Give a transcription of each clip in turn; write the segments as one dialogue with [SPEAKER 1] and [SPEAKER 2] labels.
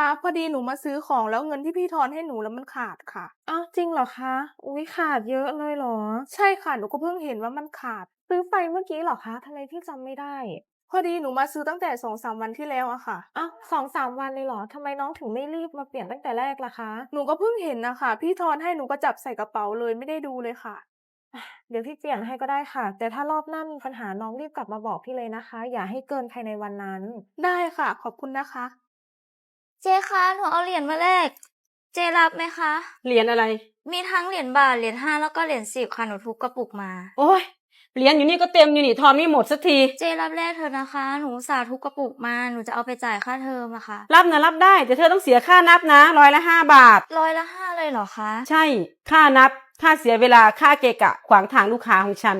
[SPEAKER 1] คะพอดีหนูมาซื้อของแล้วเงินที่พี่ทอนให้หนูแล้วมันขาดค่ะ
[SPEAKER 2] อ้าวจริงเหรอคะ อุ้ยขาดเยอะเลยเหรอ
[SPEAKER 1] ใช่ค่ะหนูก็เพิ่งเห็นว่ามันขาด
[SPEAKER 2] ซื้อไปเมื่อกี้เหรอคะทำไมพี่จำไม่ได้
[SPEAKER 1] พอดีหนูมาซื้อตั้งแต่สองสามวันที่แล้วอะค่ะ
[SPEAKER 2] อ้าวสองสามวันเลยเหรอทำไมน้องถึงไม่รีบมาเปลี่ยนตั้งแต่แรกล่ะคะ
[SPEAKER 1] หนูก็เพิ่งเห็นนะคะพี่ทอนให้หนูก็จับใส่กระเป๋าเลยไม่ได้ดูเลยค่ะ
[SPEAKER 2] เดี๋ยวพี่เปลี่ยนให้ก็ได้ค่ะ แต่ถ้ารอบหน้ามีปัญหาน้องรีบกลับมาบอกพี่เลยนะคะ อย่าให้เกินภายในวันนั้น
[SPEAKER 1] ได้ค่ะ ขอบคุณนะคะ
[SPEAKER 3] เจคะหนูเอาเหรียญมาแลกเจรับไหมคะ
[SPEAKER 4] เหรียญอะไร
[SPEAKER 3] มีทั้งเหรียญบาทเหรียญห้าแล้วก็เหรียญสิบค่ะหนูทุกกระปุกมา
[SPEAKER 4] โอ้ยเหรียญอยู่นี่ก็เต็มอยู่นี่ทอนไม่หมดสักที
[SPEAKER 3] เจรับแลกเธอะนะคะ หนูอุตสาห์ทุกกระปุกมา หนูจะเอาไปจ่ายค่าเทอมอะค่ะ
[SPEAKER 4] รับนะรับได้แต่เธอต้องเสียค่านับนะร้อยละห้าบาท
[SPEAKER 3] ร้อยละห้าเลยเหรอคะ
[SPEAKER 4] ใช่ ค่านับ ค่าเสียเวลาค่าเกะกะ ขวางทางลูกค้าของฉัน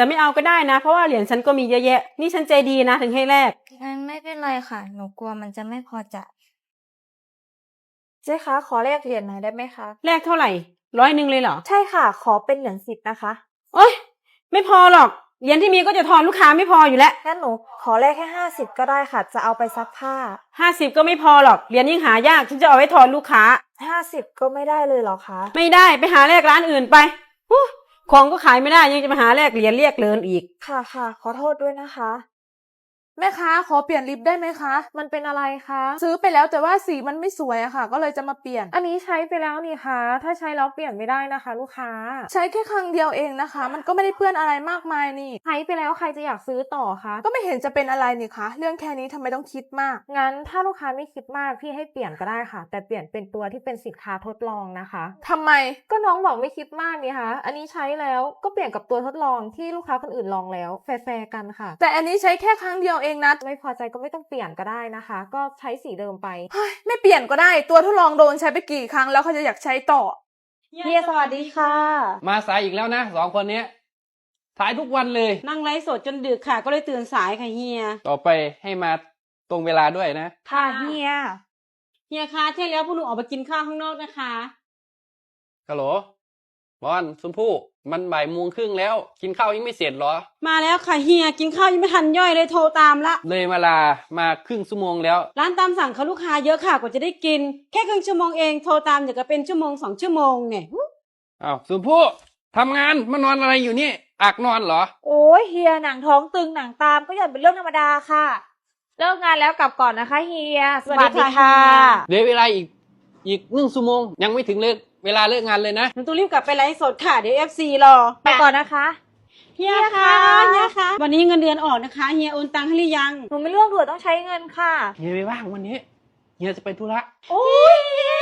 [SPEAKER 4] จะไม่เอาก็ได้นะ เพราะว่าเหรียญฉันก็มีเยอะแยะ นี่ฉันใจดีนะถึงให้แลก
[SPEAKER 3] งั้นไม่เป็นไรค่ะ หนูกลัวมันจะไม่พอจ่าย
[SPEAKER 2] เจ๊คะขอแลกเหรียญหน่อยได้ไหมคะ
[SPEAKER 4] แลกเท่าไหร่ร้อยหนึ่งเลยเหรอ
[SPEAKER 2] ใช่ค่ะ ขอเป็นเหรียญสิบนะคะ
[SPEAKER 4] โอ๊ยไม่พอหรอกเหรียญที่มีก็จะทอนลูกค้าไม่พออยู่แล้ว
[SPEAKER 2] งั้นหนูขอแลกแค่ห้าสิบก็ได้ค่ะ จะเอาไปซักผ้า
[SPEAKER 4] ห้าสิบก็ไม่พอหรอกเหรียญยิ่งหายากฉันจะเอาไว้ทอนลูกค้า
[SPEAKER 2] ห้าสิบก็ไม่ได้เลยเหรอคะ
[SPEAKER 4] ไม่ได้ไปหาแลกร้านอื่นไปฮู้ ของก็ขายไม่ได้ยังจะมาหาแลกเหรียญเรียกเลินอีก
[SPEAKER 2] ค่ะค่ะ ขอโทษด้วยนะคะ
[SPEAKER 1] แม่ค้าขอเปลี่ยนลิปได้ไหมคะ
[SPEAKER 2] มันเป็นอะไรคะ
[SPEAKER 1] ซื้อไปแล้วแต่ว่าสีมันไม่สวยอะค่ะ ก็เลยจะมาเปลี่ยน
[SPEAKER 2] อันนี้ใช้ไปแล้วนี่คะ ถ้าใช้แล้วเปลี่ยนไม่ได้นะคะ ลูกค้า
[SPEAKER 1] ใช้แค่ครั้งเดียวเองนะคะ มันก็ไม่ได้เปื้อนอะไรมากมายนี่
[SPEAKER 2] ใช้ไปแล้วใครจะอยากซื้อต่อคะ
[SPEAKER 1] ก็ไม่เห็นจะเป็นอะไรนี่คะ เรื่องแค่นี้ทำไมต้องคิดมาก
[SPEAKER 2] งั้นถ้าลูกค้าไม่คิดมากพี่ให้เปลี่ยนก็ได้ค่ะ แต่เปลี่ยนเป็นตัวที่เป็นสินค้าทดลองนะคะ
[SPEAKER 1] ทำไม
[SPEAKER 2] ก็น้องบอกไม่คิดมากนี่คะ อันนี้ใช้แล้วก็เปลี่ยนกับตัวทดลองที่ลูกค้าคนอื่นลองแล้ว แฟร์ๆกันค่ะ
[SPEAKER 1] แต่อันนี้ใช้แค่ครั้งเดียวเองนะ
[SPEAKER 2] ไม่พอใจก็ไม่ต้องเปลี่ยนก็ได้นะคะ ก็ใช้สีเดิมไป
[SPEAKER 1] เฮ้ยไม่เปลี่ยนก็ได้ ตัวทดลองโดนใช้ไปกี่ครั้งแล้วเขาจะอยากใช้ต่อ
[SPEAKER 2] เฮียสวัสดีค่ะ
[SPEAKER 5] มาสายอีกแล้วนะสองคนเนี้ยสายทุกวันเลย
[SPEAKER 4] นั่งไลฟ์สดจนดึกค่ะ ก็เลยตื่นสายค่ะเฮีย
[SPEAKER 5] ต่อไปให้มาตรงเวลาด้วยนะ
[SPEAKER 2] ค่ะเฮีย
[SPEAKER 4] เฮียคะเที่ยงแล้วพวกหนูออกไปกินข้าวข้างนอกนะคะ
[SPEAKER 5] ฮัลโหล บอลชมพู่มันบ่ายโมงครึ่งแล้ว กินข้าวยังไม่เสร็จเหรอ
[SPEAKER 4] มาแล้วค่ะเฮียกินข้าวยังไม่ทันย่อยเลยโทรตามละ
[SPEAKER 5] เลยมาลามาครึ่งชั่วโมงแล้ว
[SPEAKER 4] ร้านตามสั่งเขาลูกค้าเยอะค่ะกว่าจะได้กิน แค่ครึ่งชั่วโมงเองโทรตามเดี๋ยวก็เป็นชั่วโมงสองชั่วโมงเนี่ย
[SPEAKER 5] อ้าวชมพู่ทำงานมานอนอะไรอยู่นี่อักนอนเหรอ
[SPEAKER 2] โอ้ยเฮียหนังท้องตึงหนังตามก็อย่าเป็นเรื่องธรรมดาค่ะ เลิกงานแล้วกลับก่อนนะคะเฮีย
[SPEAKER 4] สวัสดีค่ะ
[SPEAKER 5] เดี๋ยวเวลาอีกอีกหนึ่งชั่วโมงยังไม่ถึงเลิก เวลาเลิกงานเลยนะ
[SPEAKER 4] หนูต้องรีบกลับไปไลฟ์สดค่ะ เดี๋ยวเอฟซีรอ
[SPEAKER 2] ไปก่อนนะคะ
[SPEAKER 4] เฮียคะเฮียคะ วันนี้เงินเดือนออกนะคะ เฮียโอนตังค์ให้หรือยัง
[SPEAKER 2] หนูไม่เลือกด่วนต้องใช้เงินค่ะ
[SPEAKER 5] เฮียไม่ว่างวันนี้ เฮียจะไปธุระ
[SPEAKER 2] โอ้ยเฮีย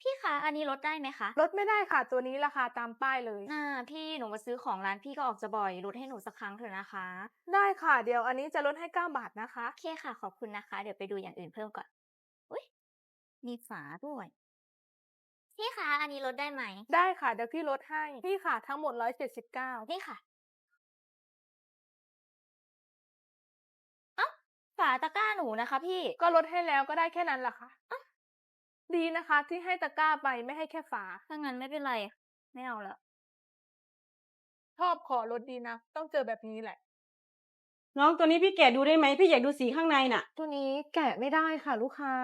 [SPEAKER 3] พี่คะ อันนี้ลดได้ไหมคะ
[SPEAKER 1] ลดไม่ได้ค่ะ ตัวนี้ราคาตามป้ายเลย
[SPEAKER 3] น่าพี่หนูมาซื้อของร้านพี่ก็ออกจะบ่อยลดให้หนูสักครั้งเถอะนะคะ
[SPEAKER 1] ได้ค่ะ เดี๋ยวอันนี้จะลดให้9บาทนะคะ
[SPEAKER 3] โอเคค่ะ ขอบคุณนะคะ เดี๋ยวไปดูอย่างอื่นเพิ่มก่อน อุ้ยมีฝาด้วย พี่คะอันนี้ลดได้ไหม
[SPEAKER 1] ได้ค่ะเดี๋ยวพี่ลดให้ พี่ค่ะทั้งหมด179
[SPEAKER 3] นี่ค่ะเอ้าฝาตะกร้าหนูนะคะ พี่
[SPEAKER 1] ก็ลดให้แล้วก็ได้แค่นั้นแหละค่ะ ดีนะคะ ที่ให้ตะกร้าไปไม่ให้แค่ฝา
[SPEAKER 3] ถ้างั้นไม่เป็นไร ไม่เอาละ
[SPEAKER 1] ชอบขอลดดีนะ ต้องเจอแบบนี้แหละ
[SPEAKER 4] น้องตัวนี้พี่แกะดูได้ไหมพี่อยากดูสีข้างในน่ะ
[SPEAKER 2] ตัวนี้แกะไม่ได้ค่ะลูกค้า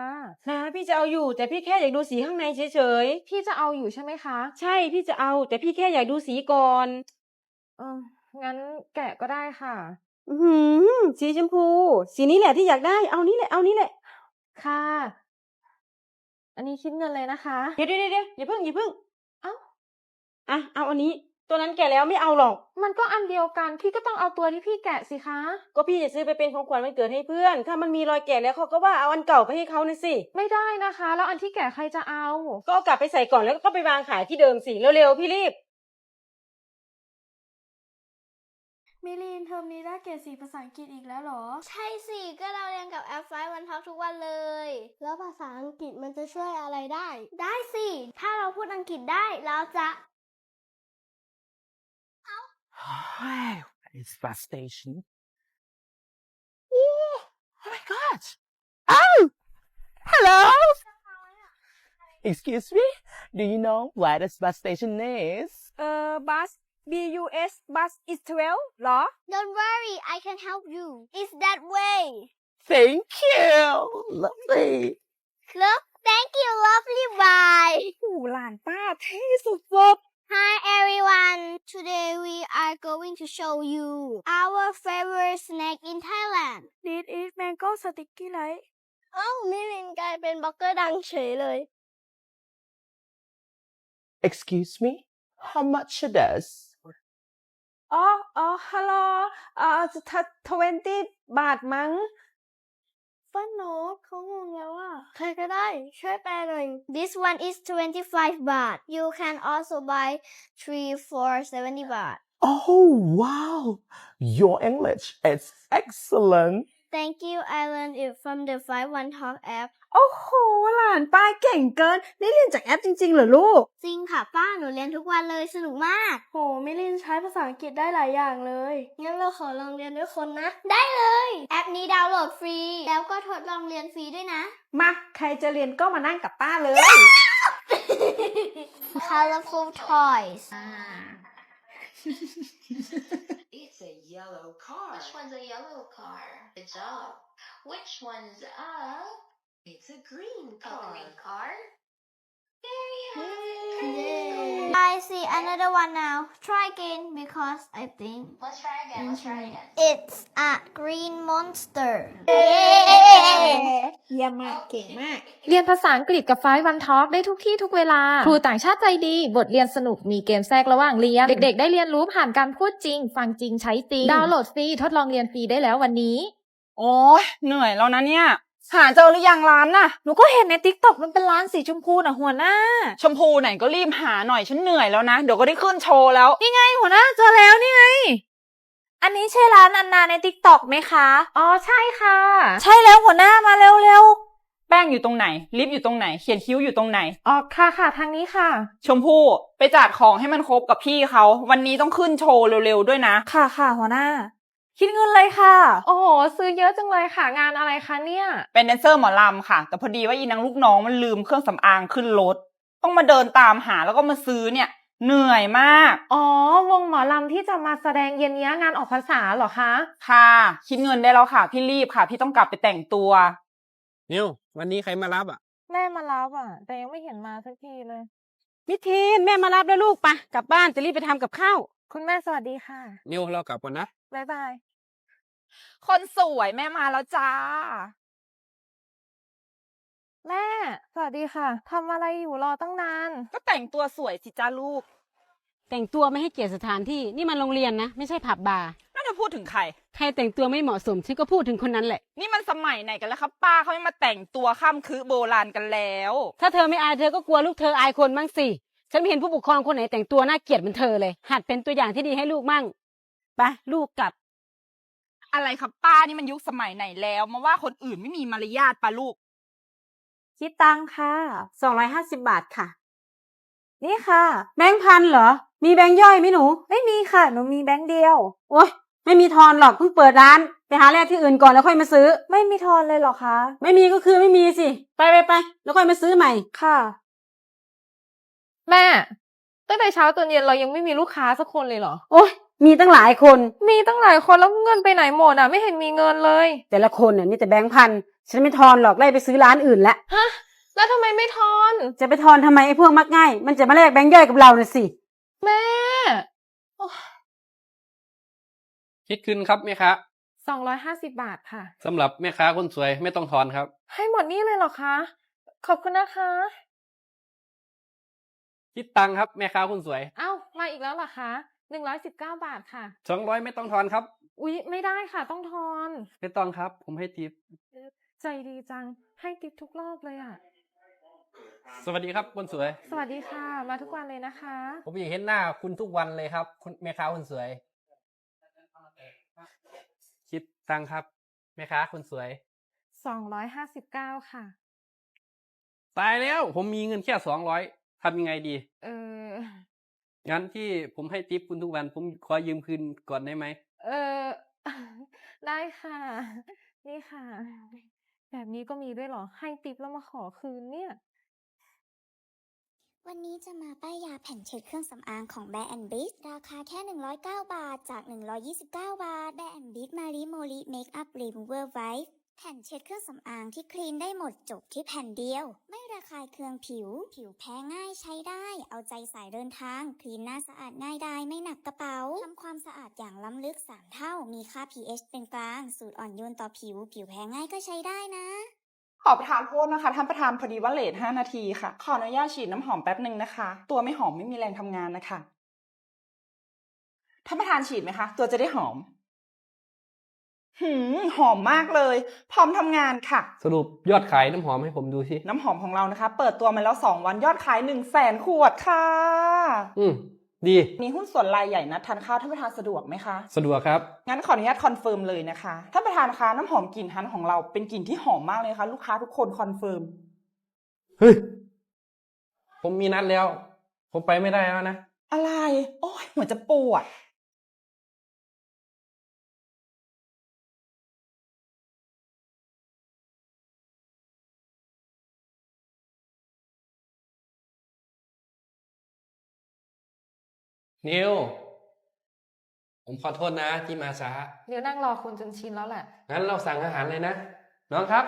[SPEAKER 4] นะพี่จะเอาอยู่แต่พี่แค่อยากดูสีข้างในเฉย
[SPEAKER 2] พี่จะเอาอยู่ใช่ไหมคะ
[SPEAKER 4] ๆ ใช่พี่จะเอา แต่พี่แค่อยากดูสีก่อน
[SPEAKER 2] เอองั้นแกะก็ได้ค่ะ
[SPEAKER 4] อือหือสีชมพู สีนี้แหละที่อยากได้ เอานี้แหละ เอานี้แหละ
[SPEAKER 2] ค่ะ อันนี้คิดเงินเลยนะคะ
[SPEAKER 4] เดี๋ยวเดี๋ยวเดี๋ยวอย่าเพิ่งอย่าเพิ่ง
[SPEAKER 2] เอ้า
[SPEAKER 4] อะ เอาอันนี้ ตัวนั้นแกะแล้วไม่เอาหรอก
[SPEAKER 2] มันก็อันเดียวกัน พี่ก็ต้องเอาตัวที่พี่แกะสิคะ
[SPEAKER 4] ก็พี่จะซื้อไปเป็นของขวัญวันเกิดให้เพื่อน ถ้ามันมีรอยแกะแล้วเขาก็ว่าเอาอันเก่าไปให้เขานะสิ
[SPEAKER 2] ไม่ได้นะคะ แล้วอันที่แกะใครจะเอา
[SPEAKER 4] ก็เอากลับไปใส่ก่อนแล้วก็ไปวางขายที่เดิมสิเร็วๆพี่รีบ
[SPEAKER 6] มิลีนเทอมนี้ได้เกรดสี่ภาษาอังกฤษอีกแล้วเหรอ
[SPEAKER 7] ใช่สิก็เราเรียนกับแอปไฟวันท็อกทุกวันเลย
[SPEAKER 6] แล้วภาษาอังกฤษมันจะช่วยอะไรได้
[SPEAKER 7] ได้สิ ถ้าเราพูดอังกฤษได้เราจะ
[SPEAKER 8] it's bus station. Oh, oh my god! Oh! Hello! Excuse me? Do you know where this bus station is?
[SPEAKER 1] เอ่อ บัส B U S บัส is 12หรอ
[SPEAKER 7] Don't worry I can help you It's that way
[SPEAKER 8] Thank you. Lovely.
[SPEAKER 7] Look thank you lovely bye
[SPEAKER 6] หูหลานป้าเท่สุด
[SPEAKER 7] Hi going to show you our favorite snack in Thailand
[SPEAKER 6] ๆ This is mango sticky rice
[SPEAKER 7] เอ้ามิลินกลายเป็นบล็อกเกอร์ดังเฉยเลย
[SPEAKER 8] Excuse me? How much it is?
[SPEAKER 2] อ๋ออ๋อฮัลโหลเอ่อทเวนตี้บาทมั้ง
[SPEAKER 7] ฟันโนตเขางงแล้วอ่ะ ใครก็ได้ช่วยแปลหน่อย This one is 25 baht You can also buy 3 for 70 baht
[SPEAKER 8] Oh, wow. Your English is excellent.
[SPEAKER 7] Thank you I learned it from the 51 Talk app
[SPEAKER 9] โอ้โห หลานป้าเก่งเกิน นี่เรียนจากแอปจริง ๆ เหรอลูก
[SPEAKER 7] จริงค่ะป้า หนูเรียนทุกวันเลย สนุกมาก
[SPEAKER 6] โหมิลินใช้ภาษาอังกฤษได้หลายอย่างเลย
[SPEAKER 7] งั้นเราขอลองเรียนด้วยคนนะ ได้เลย แอปนี้ดาวน์โหลดฟรี แล้วก็ทดลองเรียนฟรีด้วยนะ
[SPEAKER 2] มา ใครจะเรียนก็มานั่งกับป้าเลย
[SPEAKER 7] Colorful toys
[SPEAKER 10] It's a yellow car. Which one's a yellow car? Good job. Which one's up? It's a green car. A green car.
[SPEAKER 7] I see another one now. Try again because I think
[SPEAKER 10] Let's try again. Let's try again.
[SPEAKER 7] it's a green monster.
[SPEAKER 6] เยี่ยมมากเก่งมาก
[SPEAKER 2] เรียนภาษาอังกฤษกับไฟวันทอ k ได้ทุกที่ทุกเวลา ครูต่างชาติใจดี บทเรียนสนุก มีเกมแทรกระหว่างเรียน เด็กๆ ได้เรียนรู้ผ่านการพูดจริง ฟังจริง ใช้จริง ดาวน์โหลดฟรี ทดลองเรียนฟรีได้แล้ววันนี้
[SPEAKER 9] โอ้ยเหนื่อยแล้วนะเนี่ย หาเจอหรือยังร้านน่ะ
[SPEAKER 2] หนูก็เห็นในติ๊กต็อกมันเป็นร้านสีชมพูน่ะหัวหน้า
[SPEAKER 9] ชมพูไหนก็รีบหาหน่อยฉันเหนื่อยแล้วนะ เดี๋ยวก็ได้ขึ้นโชว์แล้ว
[SPEAKER 2] นี่ไงหัวหน้าเจอแล้วนี่ไง อันนี้ใช่ร้านอันนาในติ๊กต็อกไหมคะ อ๋อใช่ค่ะ ใช่แล้วหัวหน้ามาเร็ว
[SPEAKER 9] แป้งอยู่ตรงไหน ลิปอยู่ตรงไหน เขียนคิ้วอยู่ตรงไหน
[SPEAKER 2] ๆอ๋อค่ะค่ะทางนี้ค่ะ
[SPEAKER 9] ชมพู่ไปจัดของให้มันครบกับพี่เขา วันนี้ต้องขึ้นโชว์เร็วๆด้วยนะ
[SPEAKER 2] ค่ะค่ะหัวหน้า คิดเงินเลยค่ะ โอ้โห ซื้อเยอะจังเลยค่ะ งานอะไรคะเนี่ย
[SPEAKER 9] เป็นแดนเซอร์หมอลำค่ะ แต่พอดีว่าอีนางลูกน้องมันลืมเครื่องสำอางขึ้นรถ ต้องมาเดินตามหาแล้วก็มาซื้อเนี่ย เหนื่อยมาก
[SPEAKER 2] อ๋อ วงหมอลำที่จะมาแสดงเย็นนี้งานออกพรรษาเหรอคะ
[SPEAKER 9] ค่ะ คิดเงินได้แล้วค่ะ พี่รีบค่ะ พี่ต้องกลับไปแต่งตัว
[SPEAKER 5] นิววันนี้ใครมารับอะ
[SPEAKER 2] แม่มารับอะ แต่ยังไม่เห็นมาสักทีเลย
[SPEAKER 9] มิทีนแม่มารับแล้วลูกไปกลับบ้านจะรีบไปทำกับข้าว
[SPEAKER 2] คุณแม่สวัสดีค่ะ
[SPEAKER 5] นิวเรากลับก่อนนะ
[SPEAKER 2] บ๊ายบาย
[SPEAKER 9] คนสวยแม่มาแล้วจ้า
[SPEAKER 2] แม่ สวัสดีค่ะทำอะไรอยู่รอตั้งนาน
[SPEAKER 9] ก็แต่งตัวสวยสิจ้าลูก
[SPEAKER 4] แต่งตัวไม่ให้เกียรติสถานที่นี่มันโรงเรียนนะ ไม่ใช่ผับบาร์
[SPEAKER 9] น่าจะพูดถึงใคร
[SPEAKER 4] ใครแต่งตัวไม่เหมาะสมฉันก็พูดถึงคนนั้นแหละ
[SPEAKER 9] นี่มันสมัยไหนกันแล้วครับ ป้าเขาไม่มาแต่งตัวข้ามคือโบราณกันแล้ว
[SPEAKER 4] ถ้าเธอไม่อายเธอก็กลัวลูกเธออายคนบ้างสิฉันไม่เห็นผู้ปกครองคนไหนแต่งตัวน่าเกลียดเหมือนเธอเลย หัดเป็นตัวอย่างที่ดีให้ลูกมั่ง ไปลูกกลับ
[SPEAKER 9] อะไรครับป้านี่มันยุคสมัยไหนแล้ว มาว่าคนอื่นไม่มีมารยาทปะลูก
[SPEAKER 2] คิดตังค่ะ
[SPEAKER 4] สองร้อยห้าสิบบาทค่ะ
[SPEAKER 2] นี่ค่ะ
[SPEAKER 4] แบงค์พันเหรอ มีแบงค์ย่อยไหมหนู
[SPEAKER 2] ไม่มีค่ะ หนูมีแบงค์เดียว
[SPEAKER 4] โอ๊ย ไม่มีทอนหรอกเพิ่งเปิดร้าน ไปหาแลกที่อื่นก่อนแล้วค่อยมาซื้อ
[SPEAKER 2] ไม่มีทอนเลยเหรอคะ
[SPEAKER 4] ไม่มีก็คือไม่มีสิ ไปไปไปแล้วค่อยมาซื้อใหม่
[SPEAKER 2] ค่ะ แม่ ตั้งแต่เช้าจนเย็นเรายังไม่มีลูกค้าสักคนเลยเหรอ
[SPEAKER 4] โอ๊ย มีตั้งหลายคน
[SPEAKER 2] มีตั้งหลายคนแล้วเงินไปไหนหมดอะ ไม่เห็นมีเงินเลย
[SPEAKER 4] แต่ละคนเนี่ยมีแต่แบงค์พันฉันไม่ทอนหรอกไล่ไปซื้อร้านอื่นแล้ว
[SPEAKER 2] ฮะ แล้วทำไมไม่ทอน
[SPEAKER 4] จะไปทอนทำไมไอ้พวกมักง่าย มันจะมาแลกแบงค์ย่อยกับเราน่ะสิ
[SPEAKER 2] แม่
[SPEAKER 5] คิดขึ้นครับแม่ค้า
[SPEAKER 2] สองร้อยห้าสิบบาทค่ะ
[SPEAKER 5] สำหรับแม่ค้าคนสวยไม่ต้องทอนครับ
[SPEAKER 2] ให้หมดนี่เลยเหรอคะ ขอบคุณนะคะ
[SPEAKER 5] คิดตังค์ครับแม่ค้าคนสวย
[SPEAKER 2] เอ้ามาอีกแล้วเหรอคะ หนึ่งร้อยสิบเก้าบาทค่ะ
[SPEAKER 5] สองร้อยไม่ต้องทอนครับ
[SPEAKER 2] อุ๊ยไม่ได้ค่ะ ต้องทอน
[SPEAKER 5] ไม่ต้องครับ ผมให้ทิป
[SPEAKER 2] ใจดีจัง ให้ติปทุกรอบเลยอะ
[SPEAKER 5] สวัสดีครับคนสวย
[SPEAKER 2] สวัสดีค่ะ มาทุกวันเลยนะคะ
[SPEAKER 5] ผมอยากเห็นหน้าคุณทุกวันเลยครับ คุณแม่ค้าคนสวย คิดตังค์ครับแม่ค้าคนสวย
[SPEAKER 2] สองร้อยห้าสิบเก้าค่ะ
[SPEAKER 5] ตายแล้ว ผมมีเงินแค่สองร้อยทำยังไงดี
[SPEAKER 2] เออ
[SPEAKER 5] งั้นที่ผมให้ทิปคุณทุกวัน ผมขอยืมคืนก่อนได้ไหม
[SPEAKER 2] เออ ได้ค่ะ นี่ค่ะ แบบนี้ก็มีด้วยเหรอ ให้ติปแล้วมาขอคืนเนี่ย
[SPEAKER 11] วันนี้จะมาป้ายยาแผ่นเช็ดเครื่องสำอางของแบรนด์บิสราคาแค่ 109 บาทจาก 129 บาทแบรนด์บิสมาริโมลิเมคอัพรีมูเวอร์ไวท์ แผ่นเช็ดเครื่องสำอางที่คลีนได้หมดจบที่แผ่นเดียว ไม่ระคายเคืองผิว ผิวแพ้ง่ายใช้ได้ เอาใจสายเดินทาง คลีนหน้าสะอาดง่ายได้ไม่หนักกระเป๋าทำความสะอาดอย่างล้ำลึก 3 เท่า มีค่า pH เป็นกลาง สูตรอ่อนโยนต่อผิว ผิวแพ้ง่ายก็ใช้ได้นะ
[SPEAKER 9] ขอประทานโทษนะคะ ท่านประธานพอดีว่าเลทห้านาทีค่ะ ขออนุญาตฉีดน้ำหอมแป๊บหนึ่งนะคะ ตัวไม่หอมไม่มีแรงทำงานนะคะ ท่านประธานฉีดไหมคะ ตัวจะได้หอม หืมหอมมากเลย พร้อมทำงานค่ะ
[SPEAKER 5] สรุปยอดขายน้ำหอมให้ผมดูสิ
[SPEAKER 9] น้ำหอมของเรานะคะ เปิดตัวมาแล้วสองวันยอดขายหนึ่งแสนขวดค่ะ
[SPEAKER 5] อืมดี
[SPEAKER 9] มีหุ้นส่วนรายใหญ่นัดทานข้าวท่านประธานสะดวกไหมคะ
[SPEAKER 5] สะดวกครับ
[SPEAKER 9] งั้นขออนุญาตคอนเฟิร์มเลยนะคะท่านประธานคะน้ำหอมกลิ่นฮันของเราเป็นกลิ่นที่หอมมากเลยนะคะลูกค้าทุกคนคอนเฟิร์ม
[SPEAKER 5] เฮ้ยผมมีนัดแล้ว ผมไปไม่ได้แล้วนะ
[SPEAKER 9] อะไร โอ้ยหัวจะปวด
[SPEAKER 5] นิว ผมขอโทษนะที่มาช้า
[SPEAKER 2] เดี๋ยวนั่งรอคุณจนชินแล้วแหละ
[SPEAKER 5] งั้นเราสั่งอาหารเลยนะ น้องครับ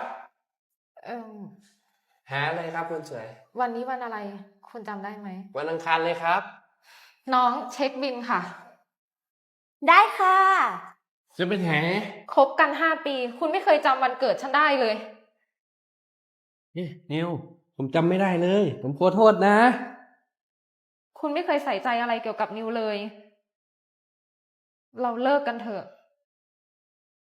[SPEAKER 2] เออ
[SPEAKER 5] หาอะไรครับคุณสวย
[SPEAKER 2] วันนี้วันอะไร คุณจำได้ไหม
[SPEAKER 5] วันอังคารเลยครับ
[SPEAKER 2] น้องเช็คบินค่ะ
[SPEAKER 11] ได้ค่ะ
[SPEAKER 5] จะเป็นแห
[SPEAKER 2] คบกันห้าปี คุณไม่เคยจำวันเกิดฉันได้เลย
[SPEAKER 5] เฮ้ยนิว ผมจำไม่ได้เลย ผมขอโทษนะ
[SPEAKER 2] คุณไม่เคยใส่ใจอะไรเกี่ยวกับนิวเลย เราเลิกกันเถอะ